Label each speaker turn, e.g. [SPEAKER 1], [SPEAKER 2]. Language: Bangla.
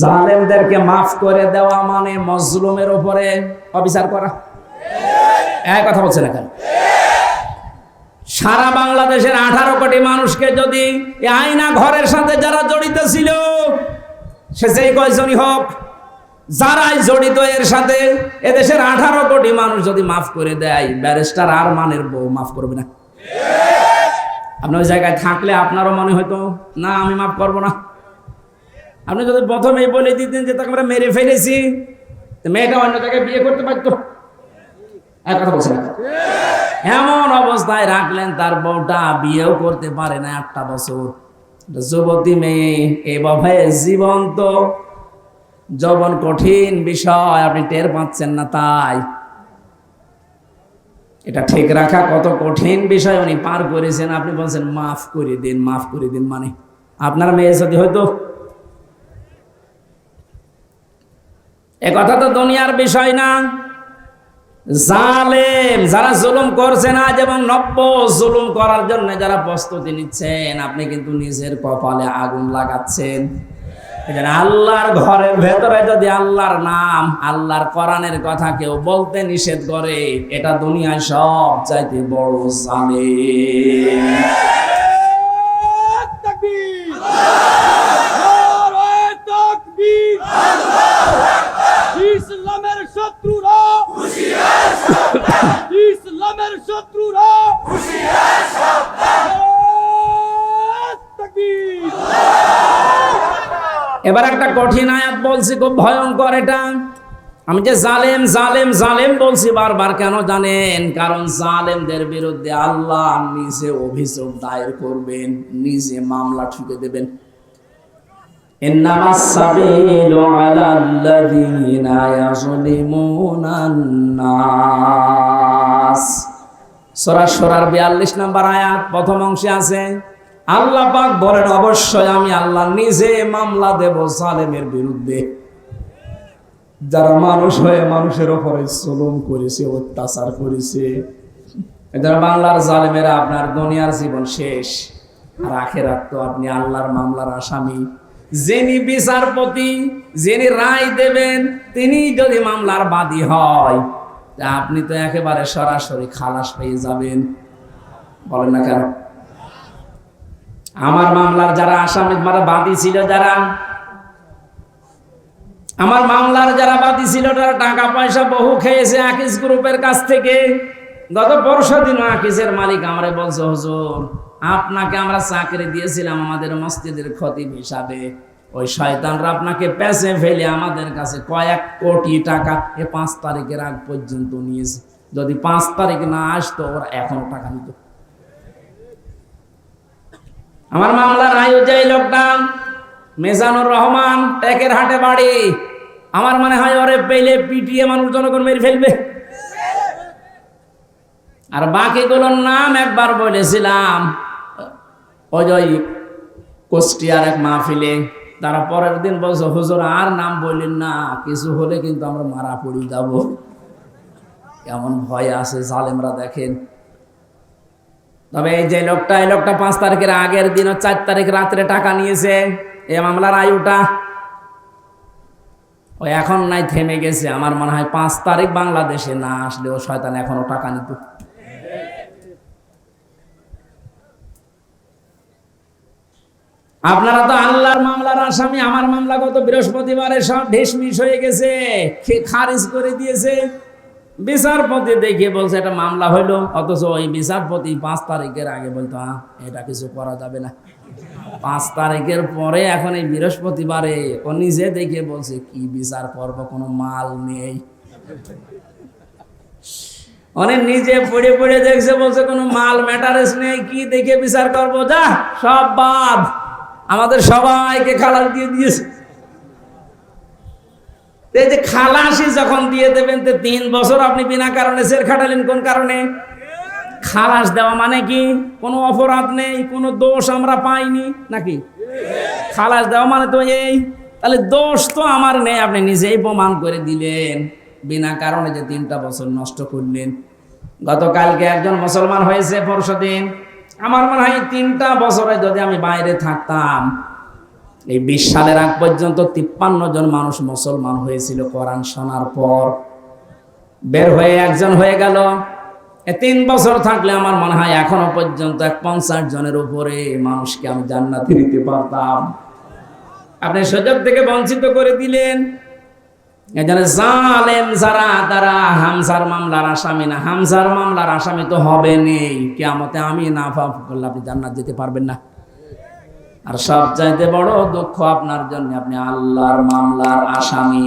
[SPEAKER 1] জালেমদেরকে মাফ করে দেওয়া মানে মজলুমের উপরে অবিচার করা। এক কথা বলছে না কেন? সারা বাংলাদেশের আঠারো কোটি মানুষকে যদি আয়না ঘরের সাথে যারা জড়িত ছিল, সে যেই কয়জনই হোক, যারাই জড়িত এর সাথে এদেশের আঠারো কোটি মানুষ যদি মাফ করে দেয়, ব্যারিস্টার আর মানের বউ মাফ করবে না। আপনি ওই জায়গায় থাকলে আপনারও মনে হয়তো না, আমি মাফ করব না। আপনি যদি প্রথমেই বলে দিতেন যে তাকে আমরা মেরে ফেলেছি মেয়েটা অন্য জায়গায় বিয়ে করতে পারতো? এমন অবস্থায় রাখলেন, তার বউটা বিয়েও করতে পারে না একটা বছর। যুবতী মেয়ে এভাবে জীবন্ত। যৌবন কঠিন বিষয়, আপনি টের পাচ্ছেন না তাই। এটা ঠিক রাখা কত কঠিন বিষয়, উনি পার করেছেন। আপনি বলছেন, মাফ করে দিন, মাফ করে দিন মানে। আপনার মেয়ে যদি হয়তো এ কথা তো দুনিয়ার বিষয় না। জালেম যারা জুলুম করছেন আজ এবং নব্য জুলুম করার জন্য যারা প্রস্তুতি নিচ্ছেন, আপনি কিন্তু নিজের কপালে আগুন লাগাচ্ছেন। আল্লাহর ঘরের ভেতরে যদি আল্লাহর নাম, আল্লাহর কোরআনের কথা কেউ বলতে নিষেধ করে, এটা দুনিয়ায় সব চাইতে বড়
[SPEAKER 2] তাকবীর নারায়ে তাকবীর ইসলামের শত্রুরা
[SPEAKER 1] এবার একটা কঠিন আয়াত বলছি, খুব ভয়ঙ্কর এটা। আমি যে জালেম জালেম জালেম বলছি, বারবার কেন জানেন? কারণ জালেমদের বিরুদ্ধে আল্লাহ নিজে অভিযোগ দায়ের করবেন, নিজে মামলা ঠুকে দেবেন। إنما السبيل على الذين يظلمون الناس সূরা সূরার 42 নম্বর আয়াত প্রথম অংশে আছে আল্লাহ পাক বলেন অবশ্যই আমি আল্লাহ নিজে মামলা দেব জালেমের বিরুদ্ধে যারা মানুষ হয়ে মানুষের উপরে জুলুম করেছে অত্যাচার করেছে এদের বাংলার জালেমেরা আপনার দুনিয়ার জীবন শেষ আর আখেরাত তো আপনি আল্লাহর মামলার আসামি যিনি বিচারপতি, যিনি রায় দেবেন, তিনি যদি মামলার বাদী হয়, তা আপনি তো একেবারে সরাসরি খালাস পেয়ে যাবেন। বলেন না কেন? আমার মামলার যারা আসামি মানে বাদী ছিল যারা, আমার মামলার যারা বাদী ছিল, তারা টাকা পয়সা বহু খেয়েছে আকিস গ্রুপের কাছ থেকে। গত পরশু দিন আকিসের মালিক আমারে বলছে, হুজুর আপনাকে আমরা চাকরি দিয়েছিলাম আমাদের মসজিদের খতিব হিসাবে। ওই শয়তানরা আপনাকে পেছে ফেলে আমাদের কাছে কয়েক কোটি টাকা এ পাঁচ তারিখের আগ পর্যন্ত নিয়েছে। যদি পাঁচ তারিখ না আসতো, ওরা এখনও টাকা নিত। আমার মামলার আয়ু যে লোকটা মেজানুর রহমান টেকের হাটে বাড়ি। আমার মনে হয় ওরে পেলে পিটিয়ে মানুষ জনগণ মেরে ফেলবে। আর বাকিগুলোর নাম একবার বলেছিলাম ওই কুষ্টিয়ার এক মাহফিলে। তারা পরের দিন বলছে, হুজুর, আর নাম বললেন না, কিছু হলে কিন্তু আমরা মারা পড়ি, যাব। ভয় আছে, জালেমরা দেখেন। তবে এই যে লোকটা, এই লোকটা পাঁচ তারিখের আগের দিন, চার তারিখ রাত্রে টাকা নিয়েছে, এ মামলার আয়ুটা। ও এখন নাই, থেমে গেছে। আমার মনে হয় পাঁচ তারিখ বাংলাদেশে না আসলে ও শয়তান এখনও টাকা নিত। আপনারা তো আল্লাহর মামলার আসামি আমার মামলা গত বৃহস্পতিবারে সব ঢেসমিস হয়ে গেছে খারিজ করে দিয়েছে। বিচারপতি দেখে বলছে এটা মামলা হইল অথচ ওই বিচারপতি পাঁচ তারিখের আগে বলতো "আহ, এটা কিছু করা যাবে না। পাঁচ তারিখের পরে এখন এই বৃহস্পতিবারে ও নিজে দেখে বলছে কি বিচার করব কোনো মাল নেই। অনেক নিজে পড়ে পড়ে দেখছে বলছে কোনো মাল ম্যাটারেস নেই কি দেখে বিচার করব? যা সব বাদ। আমাদের সবাইকে খালাস দিয়ে দিয়েছে। এই যে খালাসি যখন দিয়ে দেবেন, তো তিন বছর আপনি বিনা কারণে জেল খাটালেন, কোন কারণে? খালাস দেওয়া মানে কি? কোনো অপরাধ নেই, কোনো দোষ আমরা পাইনি, নাকি? খালাস দেওয়া মানে তো এই, তাহলে দোষ তো আমার নেই, আপনি নিজেই প্রমাণ করে দিলেন। বিনা কারণে যে তিনটা বছর নষ্ট করলেন। গতকালকে একজন মুসলমান হয়েছে পরশু দিন আমার মনে হয় তিনটা বছরে যদি আমি বাইরে থাকতাম, এই বিশ সালের আগ পর্যন্ত তিপ্পান্ন জন মানুষ মুসলমান হয়েছিল কোরআন শোনার পর। বের হয়ে একজন হয়ে গেল। তিন বছর থাকলে আমার মনে হয় এখনও পর্যন্ত এক পঞ্চাশ জনের উপরে মানুষকে আমি জান্নাতে দিতে পারতাম। আপনি সুযোগ থেকে বঞ্চিত করে দিলেন। এখানে জালেম যারা, তারা হামসার মামলার আসামি না। হামসার মামলার আসামি তো হবে নেই কেমতে আমি না পাপ আপনি জান্নাত যেতে পারবেন না। আর সব চাইতে বড় দুঃখ আপনার জন্য, আপনি আল্লাহর মামলার আসামি।